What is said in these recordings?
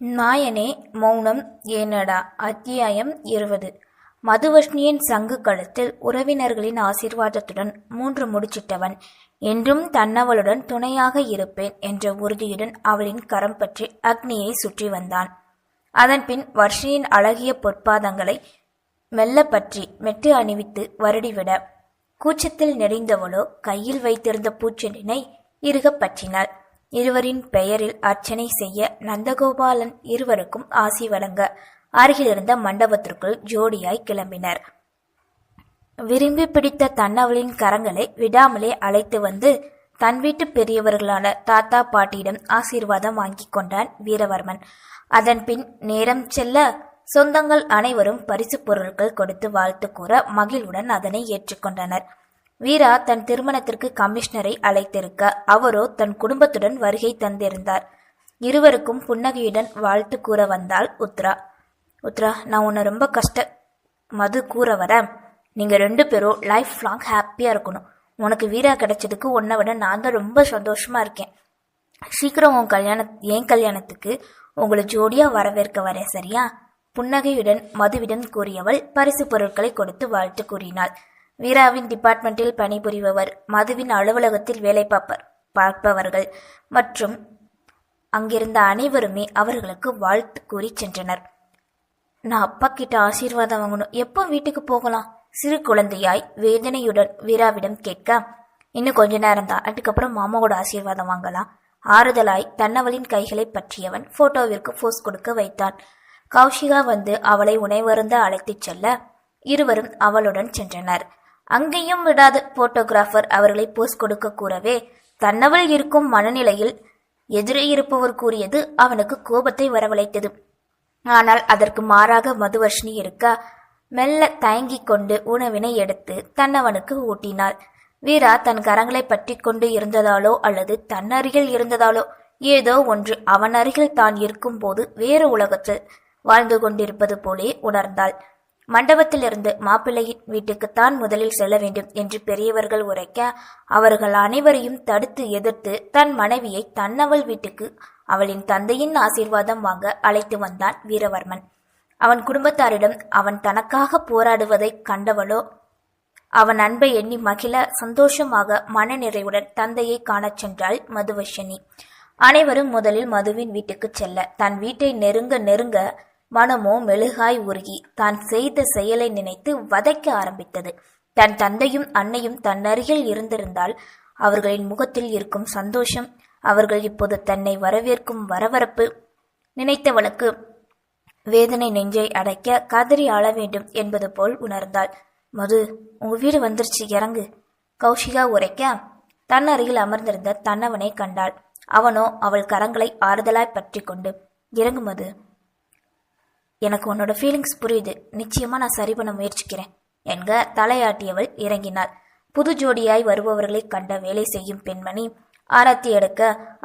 நாயனே மௌனம் ஏனடா? அத்தியாயம் இருபது. மதுவஷ்ணியின் சங்கு கழுத்தில் உறவினர்களின் ஆசீர்வாதத்துடன் மூன்று முடிச்சிட்டவன். என்றும் தன்னவளுடன் துணையாக இருப்பேன் என்ற உறுதியுடன் அவளின் கரம் பற்றி அக்னியை சுற்றி வந்தான். அதன்பின் வர்ஷியின் அழகிய பொற்பாதங்களை மெல்ல பற்றி மெட்டு அணிவித்து வருடிவிட கூச்சத்தில் நெறிந்தவளோ கையில் வைத்திருந்த பூச்செண்டினை இறுகப் பற்றினாள். இருவரின் பெயரில் அர்ச்சனை செய்ய நந்தகோபாலன் இருவருக்கும் ஆசி வழங்க அருகிலிருந்த மண்டபத்திற்குள் ஜோடியாய் கிளம்பினர். விரும்பி பிடித்த தன்னவளின் கரங்களை விடாமலே அழைத்து வந்து தன் வீட்டு பெரியவர்களான தாத்தா பாட்டியிடம் ஆசீர்வாதம் வாங்கிக் கொண்டான் வீரவர்மன். அதன்பின் நேரம் செல்ல சொந்தங்கள் அனைவரும் பரிசு பொருட்கள் கொடுத்து வாழ்த்து கூற மகிழ்வுடன் அதனை ஏற்றுக்கொண்டனர் வீரா தன் திருமணத்திற்கு கமிஷனரை அழைத்திருக்க அவரோ தன் குடும்பத்துடன் வருகை தந்திருந்தார். இருவருக்கும் புன்னகையுடன் வாழ்த்து கூற வந்தாள் உத்ரா. உத்ரா நான் உன்னை ரொம்ப கஷ்ட மது கூற வர. நீங்கள் ரெண்டு பேரும் லைஃப் லாங் ஹாப்பியாக இருக்கணும். உனக்கு வீரா கிடைச்சதுக்கு உன்னை விட நான் தான் ரொம்ப சந்தோஷமாக இருக்கேன். சீக்கிரம் உன் கல்யாண என் கல்யாணத்துக்கு உங்களை ஜோடியாக வரவேற்க வரேன் சரியா? புன்னகையுடன் மதுவிடம் கூறியவள் பரிசு பொருட்களை கொடுத்து வாழ்த்து கூறினாள். வீராவின் டிபார்ட்மெண்டில் பணிபுரிபவர் மதுவின் அலுவலகத்தில் வேலை பார்ப்பர் பார்ப்பவர்கள் மற்றும் அங்கிருந்த அனைவருமே அவர்களுக்கு வாழ்த்து கூறி சென்றனர். நான் அப்பா கிட்ட ஆசீர்வாதம் வாங்கணும். எப்போ வீட்டுக்கு போகலாம்? சிறு குழந்தையாய் வேதனையுடன் வீராவிடம் கேட்க இன்னும் கொஞ்ச நேரம் தான். அதுக்கப்புறம் மாமாவோட ஆசீர்வாதம் வாங்கலாம். ஆறுதலாய் தன்னவளின் கைகளை பற்றியவன் போட்டோவிற்கு போஸ் கொடுக்க வைத்தான். கௌஷிகா வந்து அவளை உணவருந்த அழைத்துச் செல்ல இருவரும் அவளுடன் சென்றனர். அங்கேயும் விடாது போட்டோகிராஃபர் அவர்களை போஸ் கொடுக்க கூறவே தன்னவள் இருக்கும் மனநிலையில் எதிரே இருப்பவர் கூறியது அவனுக்கு கோபத்தை வரவழைத்தது. ஆனால் அதற்கு மாறாக மதுவர்ஷினி இருக்க மெல்ல தயங்கிக் கொண்டு உணவினை எடுத்து தன்னவனுக்கு ஊட்டினாள். வீரா தன் கரங்களை பற்றி கொண்டு இருந்ததாலோ அல்லது தன்னருகில் இருந்ததாலோ ஏதோ ஒன்று அவன் அருகில் தான் இருக்கும்போது வேறு உலகத்தில் வாழ்ந்து கொண்டிருப்பது போலே உணர்ந்தாள். மண்டபத்திலிருந்து மாப்பிள்ளையின் வீட்டுக்குத்தான் முதலில் செல்ல வேண்டும் என்று பெரியவர்கள் உரைக்க அவர்கள் அனைவரையும் தடுத்து எதிர்த்து தன் மனைவியை தன்னவள் வீட்டுக்கு அவளின் தந்தையின் ஆசீர்வாதம் வாங்க அழைத்து வந்தான் வீரவர்மன். அவன் குடும்பத்தாரிடம் அவன் தனக்காக போராடுவதைக் கண்டவளோ அவன் அன்பை எண்ணி மகிழ சந்தோஷமாக மனநிறைவுடன் தந்தையை காணச் சென்றாள் மதுவஷினி அனைவரும் முதலில் மதுவின் வீட்டுக்குச் செல்ல தன் வீட்டை நெருங்க நெருங்க மனமோ மெழுகாய் உருகி தான் செய்த செயலை நினைத்து வதைக்க ஆரம்பித்தது. தன் தந்தையும் அன்னையும் தன் அருகில் இருந்திருந்தால் அவர்களின் முகத்தில் இருக்கும் சந்தோஷம் அவர்கள் இப்போது தன்னை வரவேற்கும் வரவரப்பு நினைத்தவளுக்கு வேதனை நெஞ்சை அடைக்க கதறி ஆள வேண்டும் என்பது போல் உணர்ந்தாள். மது உங்க வீடு வந்துருச்சு இறங்கு. கௌஷிகா உரைக்க தன் அருகில் அமர்ந்திருந்த தன்னவனை கண்டாள். அவனோ அவள் கரங்களை ஆறுதலாய் பற்றி கொண்டு இறங்கு மது. எனக்கு உன்னோட ஃபீலிங்ஸ் புரியுது. நிச்சயமா நான் சரி பண்ண முயற்சிக்கிறேன். என்க தலையாட்டியவள் இறங்கினாள். புது ஜோடியாய் வருபவர்களை கண்ட வேலை செய்யும் பெண்மணி ஆரத்தி எடுக்க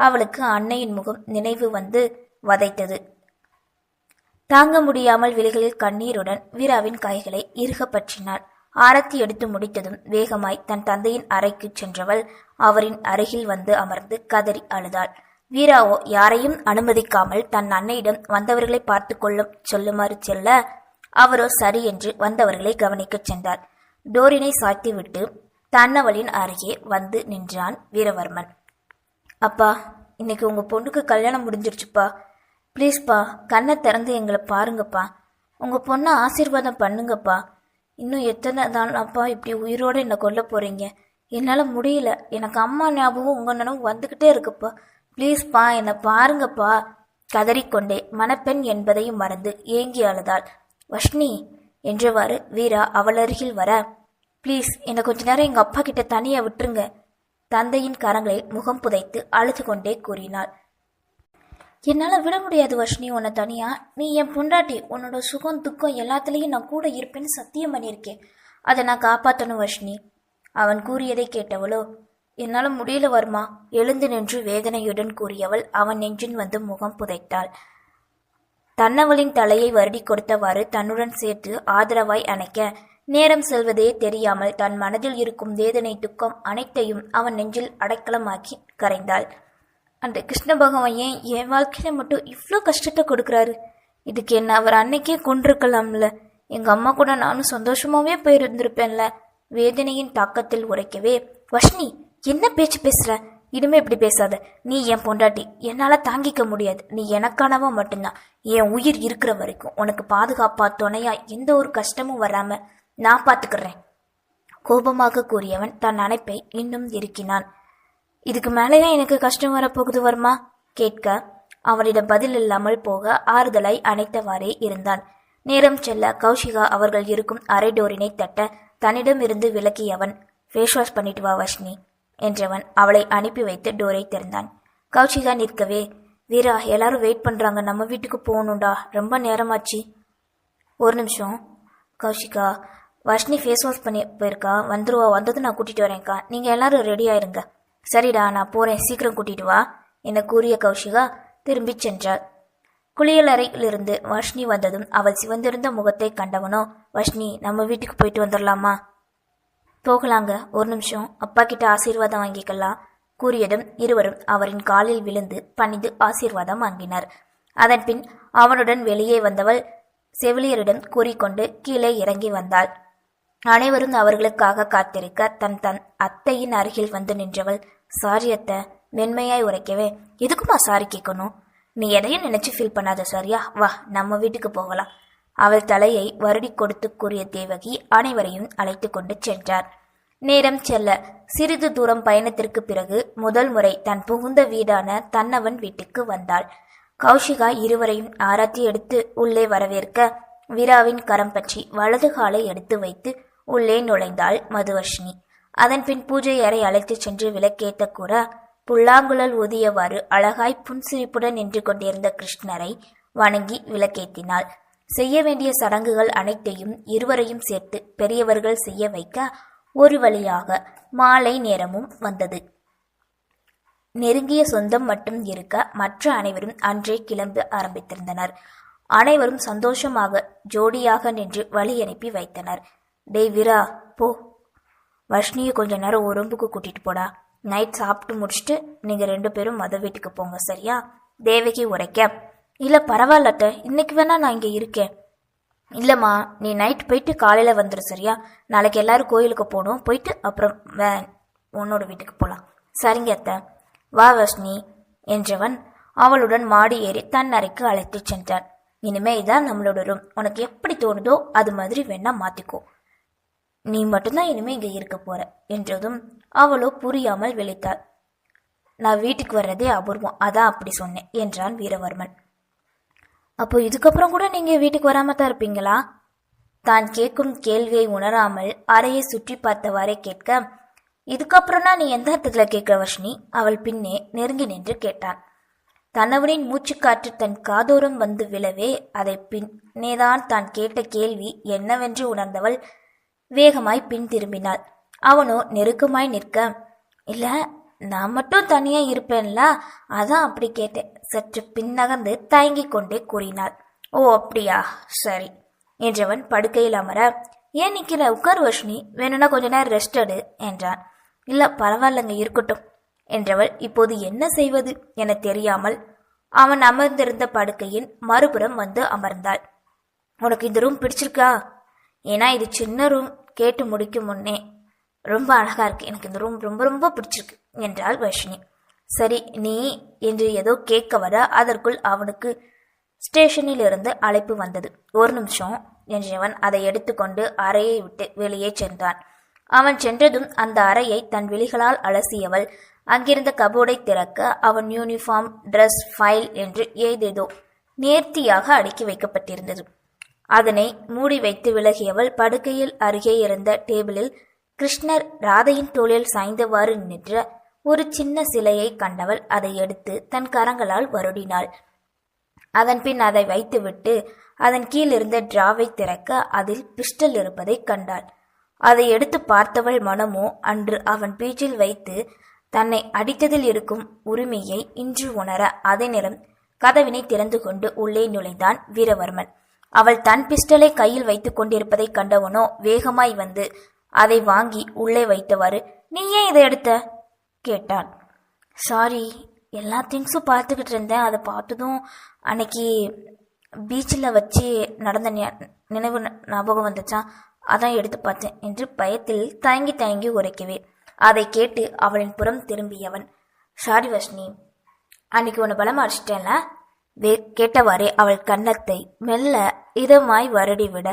அவளுக்கு அன்னையின் முகம் நினைவு வந்து வதைத்தது. தாங்க முடியாமல் விழிகளில் கண்ணீருடன் வீராவின் கைகளை இறுக பற்றினாள். ஆரத்தி எடுத்து முடித்ததும் வேகமாய் தன் தந்தையின் அறைக்கு சென்றவள் அவரின் அருகில் வந்து அமர்ந்து கதறி அழுதாள். வீராவோ யாரையும் அனுமதிக்காமல் தன் அன்னையிடம் வந்தவர்களை பார்த்து கொள்ளும் சொல்லுமாறு செல்ல அவரோ சரி என்று வந்தவர்களை கவனிக்கச் சென்றார். டோரினை சாத்திவிட்டு தன்னவளின் அருகே வந்து நின்றான் வீரவர்மன். அப்பா இன்னைக்கு உங்க பொண்ணுக்கு கல்யாணம் முடிஞ்சிருச்சுப்பா. ப்ளீஸ்ப்பா கண்ணை திறந்து எங்களை பாருங்கப்பா. உங்க பொண்ணை ஆசீர்வாதம் பண்ணுங்கப்பா. இன்னும் எத்தனை நாள் அப்பா இப்படி உயிரோடு என்னை கொல்ல போறீங்க? என்னால் முடியல. எனக்கு அம்மா ஞாபகம் உங்க நினைவு வந்துக்கிட்டே இருக்குப்பா. ப்ளீஸ்ப்பா என்னை பாருங்கப்பா கதறிக்கொண்டே. மணப்பெண் என்பதையும் மறந்து ஏங்கி அழுதாள். வஷ்ணி என்றவாறு வீரா அவள் அருகில் வர ப்ளீஸ் என்னை கொஞ்ச நேரம் எங்கள் அப்பா கிட்ட தனியாக விட்டுருங்க. தந்தையின் கரங்களில் முகம் புதைத்து அழுது கொண்டே கூறினாள். என்னால் விட முடியாது வர்ஷினி உன்னை தனியா. நீ என் பொண்டாட்டி உன்னோட சுகம் துக்கம் எல்லாத்துலேயும் நான் கூட இருப்பேன்னு சத்தியம் பண்ணியிருக்கேன். அதை நான் காப்பாற்றணும் வர்ஷினி அவன் கூறியதை கேட்டவளோ என்னால் முடியல வர்மா எழுந்து நின்று வேதனையுடன் கூறியவள். அவன் நெஞ்சின் வந்து முகம் புதைத்தாள். தன்னவளின் தலையை வருடி கொடுத்தவாறு தன்னுடன் சேர்த்து ஆதரவாய் அணைக்க நேரம் செல்வதே தெரியாமல் தன் மனதில் இருக்கும் வேதனை துக்கம் அனைத்தையும் அவன் நெஞ்சில் அடைக்கலமாக்கி கரைந்தாள். அந்த கிருஷ்ண பகவான் ஏன் என் வாழ்க்கையில மட்டும் இவ்வளோ கஷ்டத்தை கொடுக்குறாரு? இதுக்கு என்ன அவர் அன்னைக்கே கொண்டிருக்கலாம்ல. எங்க அம்மா கூட நானும் சந்தோஷமாவே போயிருந்திருப்பேன்ல. வேதனையின் தாக்கத்தில் உரைக்கவே வஷ்ணி என்ன பேச்சு பேசுற? இனிமே இப்படி பேசாத. நீ என் பொண்டாட்டி. என்னால தாங்கிக்க முடியாது. நீ எனக்கானவ மட்டும்தான். என் உயிர் இருக்கிற வரைக்கும் உனக்கு பாதுகாப்பா துணையா எந்த ஒரு கஷ்டமும் வராம நான் பாத்துக்கிறேன். கோபமாக கூறியவன் தன் அணைப்பை இன்னும் இருக்கினான் இதுக்கு மேலேயா எனக்கு கஷ்டம் வரப்போகுது வருமா? கேட்க அவனிடம் பதில் இல்லாமல் போக ஆறுதலாய் அணைத்தவாறே இருந்தான். நேரம் செல்ல கௌஷிகா அவர்கள் இருக்கும் அரை டோரினை தட்ட தன்னிடம் இருந்து விலக்கியவன் ஃபேஸ் வாஷ் பண்ணிட்டு வா வஷ்னி என்றவன் அவளை அனுப்பி வைத்து டோரை திறந்தான். கௌஷிகா நிற்கவே வீரா எல்லாரும் வெயிட் பண்ணுறாங்க நம்ம வீட்டுக்கு போகணும்டா. ரொம்ப நேரமாச்சு. ஒரு நிமிஷம். கௌஷிகா வர்ஷினி ஃபேஸ் வாஷ் பண்ணி போயிருக்கா. வந்துருவா. வந்ததும் நான் கூட்டிகிட்டு வரேன்க்கா. நீங்கள் எல்லாரும் ரெடி ஆயிருங்க. சரிடா நான் போகிறேன் சீக்கிரம் கூட்டிட்டு வா. என கூறிய கௌஷிகா திரும்பிச் சென்றாள். குளியலறையிலிருந்து வர்ஷினி வந்ததும் அவள் சிவந்திருந்த முகத்தை கண்டவனோ வர்ஷினி நம்ம வீட்டுக்கு போயிட்டு வந்துடலாமா போகலாங்க ஒரு நிமிஷம். அப்பா கிட்ட ஆசீர்வாதம் வாங்கிக்கலாம். கூறியதும் இருவரும் அவரின் காலில் விழுந்து பணிந்து ஆசீர்வாதம் வாங்கினர். அதன் பின் அவனுடன் வெளியே வந்தவள் செவிலியரிடம் கூறிக்கொண்டு கீழே இறங்கி வந்தாள். அனைவரும் அவர்களுக்காக காத்திருக்க தன் தன் அத்தையின் அருகில் வந்து நின்றவள் சாரி அத்தை மென்மையாய் உரைக்கவே. எதுக்குமா சாரி கேட்கணும் நீ எதையும் நினைச்சு ஃபீல் பண்ணாத சரியா? வா நம்ம வீட்டுக்கு போகலாம். அவள் தலையை வருடி கொடுத்து கூறிய தேவகி அனைவரையும் அழைத்து கொண்டு சென்றார். நேரம் செல்ல சிறிது தூரம் பயணத்திற்கு பிறகு முதல் முறை தன் புகுந்த வீடான தன்னவன் வீட்டுக்கு வந்தாள். கௌஷிகா இருவரையும் ஆராத்தி எடுத்து உள்ளே வரவேற்க வீராவின் கரம் பற்றி வலது காலை எடுத்து வைத்து உள்ளே நுழைந்தாள் மதுவர்ஷினி. அதன்பின் பூஜை அறை அழைத்துச் சென்று விளக்கேத்த கூற புல்லாங்குழல் ஊதியவாறு அழகாய் புன்சிரிப்புடன் நின்று கொண்டிருந்த கிருஷ்ணரை வணங்கி விளக்கேத்தினாள். செய்ய வேண்டிய சடங்குகள் அனைத்தையும் இருவரையும் சேர்த்து பெரியவர்கள் செய்ய வைக்க ஒரு வழியாக மாலை நேரமும் வந்தது. நெருங்கிய சொந்தம் மட்டும் இருக்க மற்ற அனைவரும் அன்றே கிளம்ப ஆரம்பித்திருந்தனர். அனைவரும் சந்தோஷமாக ஜோடியாக நின்று வழி அனுப்பி வைத்தனர். டேய் வீரா போ. வர்ஷினியை கொஞ்ச நேரம் உடம்புக்கு கூட்டிட்டு போடா. நைட் சாப்பிட்டு முடிச்சுட்டு நீங்க ரெண்டு பேரும் மத வீட்டுக்கு போங்க சரியா? தேவகி உரைக்க. இல்லை பரவாயில்ல அத்தை. இன்னைக்கு வேணா நான் இங்கே இருக்கேன். இல்லைம்மா நீ நைட் போயிட்டு காலையில் வந்துடு சரியா? நாளைக்கு எல்லாரும் கோயிலுக்கு போகணும். போயிட்டு அப்புறம் வே- உன்னோட வீட்டுக்கு போகலாம் சரிங்க அத்தை. வா வர்ஷினி என்றவன் அவளுடன் மாடி ஏறி தன் அறைக்கு அழைத்துச் சென்றான். இனிமே இதான் நம்மளோட ரூம் உனக்கு எப்படி தோணுதோ அது மாதிரி வேணா மாத்திக்கோ. நீ மட்டும்தான் இனிமே இங்கே இருக்க போற என்றதும் அவளோ புரியாமல் விழித்தாள். நான் வீட்டுக்கு வர்றதே அபூர்வம். அதான் அப்படி சொன்னேன் என்றான் வீரவர்மன். அப்போ இதுக்கப்புறம் கூட நீங்க வீட்டுக்கு வராம தான் இருப்பீங்களா? தான் கேட்கும் கேள்வியை உணராமல் அறையை சுற்றி பார்த்தவாறே கேட்க இதுக்கப்புறம்னா நீ எந்த இடத்துல கேட்கிற வர்ஷினி? அவள் பின்னே நெருங்கி நின்று கேட்டான் தன்னவனின் மூச்சுக்காற்று தன் காதோரம் வந்து விழவே அதை பின்னேதான் தான் கேட்ட கேள்வி என்னவென்று உணர்ந்தவள் வேகமாய் பின் திரும்பினாள். அவனோ நெருக்கமாய் நிற்க இல்ல நான் மட்டும் தனியா இருப்பேன்ல அதான் அப்படி கேட்டேன். சற்று பின்னகர்ந்து தயங்கிக் கொண்டே கூறினாள். ஓ அப்படியா? சரி என்றவன் படுக்கையில் அமர ஏன் நிக்கிற? உட்கார் வர்ஷினி. வேணும்னா கொஞ்ச நேரம் ரெஸ்ட் எடு என்றான். இல்ல பரவாயில்லங்க இருக்கட்டும் என்றவள் இப்போது என்ன செய்வது? என தெரியாமல் அவன் அமர்ந்திருந்த படுக்கையின் மறுபுறம் வந்து அமர்ந்தாள். உனக்கு இந்த ரூம் பிடிச்சிருக்கா? ஏன்னா இது சின்ன ரூம் கேட்டு முடிக்கும் முன்னே ரொம்ப அழகா இருக்கு. எனக்கு இந்த ரூம் ரொம்ப ரொம்ப பிடிச்சிருக்கு என்றாள் வர்ஷினி. சரி நீ என்று ஏதோ கேட்க வர அதற்குள் அவனுக்கு ஸ்டேஷனில் இருந்து அழைப்பு வந்தது. ஒரு நிமிஷம் என்றவன் அதை எடுத்துக்கொண்டு அறையை விட்டு வெளியே சென்றான். அவன் சென்றதும் அந்த அறையை தன் விழிகளால் அலசியவள். அங்கிருந்த கபோர்டை திறக்க அவன் யூனிஃபார்ம் ட்ரெஸ் ஃபைல் என்று ஏதேதோ நேர்த்தியாக அடுக்கி வைக்கப்பட்டிருந்தது. அதனை மூடி வைத்து விலகியவள் படுக்கையில் அருகே இருந்த டேபிளில் கிருஷ்ணர் ராதையின் தோளில் சாய்ந்தவாறு நின்ற ஒரு சின்ன சிலையை கண்டவள் அதை எடுத்து தன் கரங்களால் வருடினாள். அதன் பின் அதை வைத்துவிட்டு அதன் கீழ் இருந்த டிராவை திறக்க அதில் பிஸ்டல் இருப்பதை கண்டாள். அதை எடுத்து பார்த்தவள் மனமோ அன்று அவன் பேச்சில் வைத்து தன்னை அடித்ததில் இருக்கும் உரிமையை இன்று உணர அதே நேரம் கதவினை திறந்து கொண்டு உள்ளே நுழைந்தான் வீரவர்மன். அவள் தன் பிஸ்டலை கையில் வைத்துக் கொண்டிருப்பதை கண்டவனோ வேகமாய் வந்து அதை வாங்கி உள்ளே வைத்தவாறு நீ ஏன் இதை எடுத்த? கேட்டான். சாரி எல்லா திங்ஸும் பார்த்துக்கிட்டு இருந்தேன். அதை பார்த்ததும் அன்னைக்கு பீச்சில் வச்சு நடந்த நினைவு ஞாபகம் வந்துச்சா? அதான் எடுத்து பார்த்தேன் என்று பயத்தில் தயங்கி தயங்கி உரைக்கவே. அதை கேட்டு அவளின் புறம் திரும்பியவன். சாரி வஷ்ணி அன்னைக்கு உன்னை பலமா அடிச்சிட்டேன்ல? வே கேட்டவாறே அவள் கன்னத்தை மெல்ல இதமாய் வருடிவிட.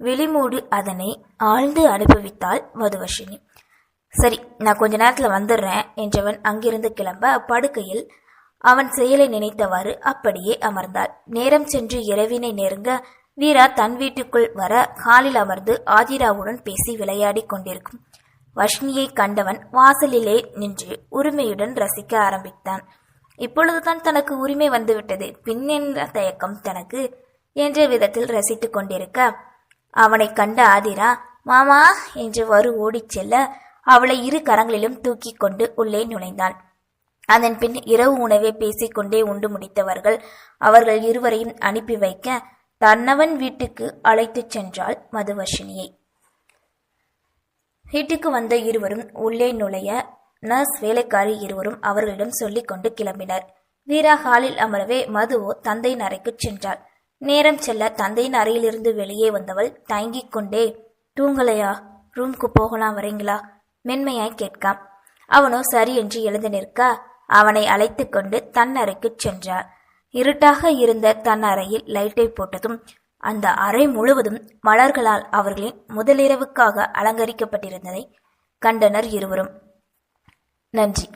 விழிமூடி அதனை ஆழ்ந்து அனுபவித்தாள் மதுவஷினி சரி நான் கொஞ்ச நேரத்தில் வந்துடுறேன் என்றவன் அங்கிருந்து கிளம்ப படுக்கையில் அவன் செயலை நினைத்தவாறு அப்படியே அமர்ந்தாள். நேரம் சென்று இரவினை நெருங்க வீரா தன் வீட்டுக்குள் வர காலில் அமர்ந்து ஆதிராவுடன் பேசி விளையாடிக் கொண்டிருக்கும். வஷ்ணியை கண்டவன் வாசலிலே நின்று உரிமையுடன் ரசிக்க ஆரம்பித்தான். இப்பொழுதுதான் தனக்கு உரிமை வந்துவிட்டது. பின்னென்ற தயக்கம் தனக்கு? என்ற விதத்தில் ரசித்துக் கொண்டிருக்க அவனை கண்ட ஆதிரா மாமா என்று வரு ஓடிச் செல்ல அவளை இரு கரங்களிலும் தூக்கி கொண்டு உள்ளே நுழைந்தான் அதன் பின் இரவு உணவை பேசிக்கொண்டே உண்டு முடித்தவர்கள் அவர்கள் இருவரையும் அனுப்பி வைக்க தன்னவன் வீட்டுக்கு அழைத்துச் சென்றாள் மதுவர்ஷினியை. வீட்டுக்கு வந்த இருவரும் உள்ளே நுழைய நர்ஸ் வேலைக்காரி இருவரும் அவர்களிடம் சொல்லிக் கொண்டு கிளம்பினர். வீரா ஹாலில் அமரவே மதுவோ தந்தையின் அறைக்கு சென்றாள். நேரம் செல்ல தந்தையின் அறையிலிருந்து வெளியே வந்தவள் தயங்கிக் கொண்டே தூங்கலையா ரூம்க்கு போகலாம் வரீங்களா? மென்மையாய் கேட்கான் அவனோ சரி என்று எழுந்து நிற்க அவனை அழைத்து கொண்டு தன் அறைக்குச் சென்றார். இருட்டாக இருந்த தன் அறையில் லைட்டை போட்டதும் அந்த அறை முழுவதும் மலர்களால் அவர்களின் முதலிரவுக்காக அலங்கரிக்கப்பட்டிருந்ததை கண்டனர் இருவரும். நன்றி.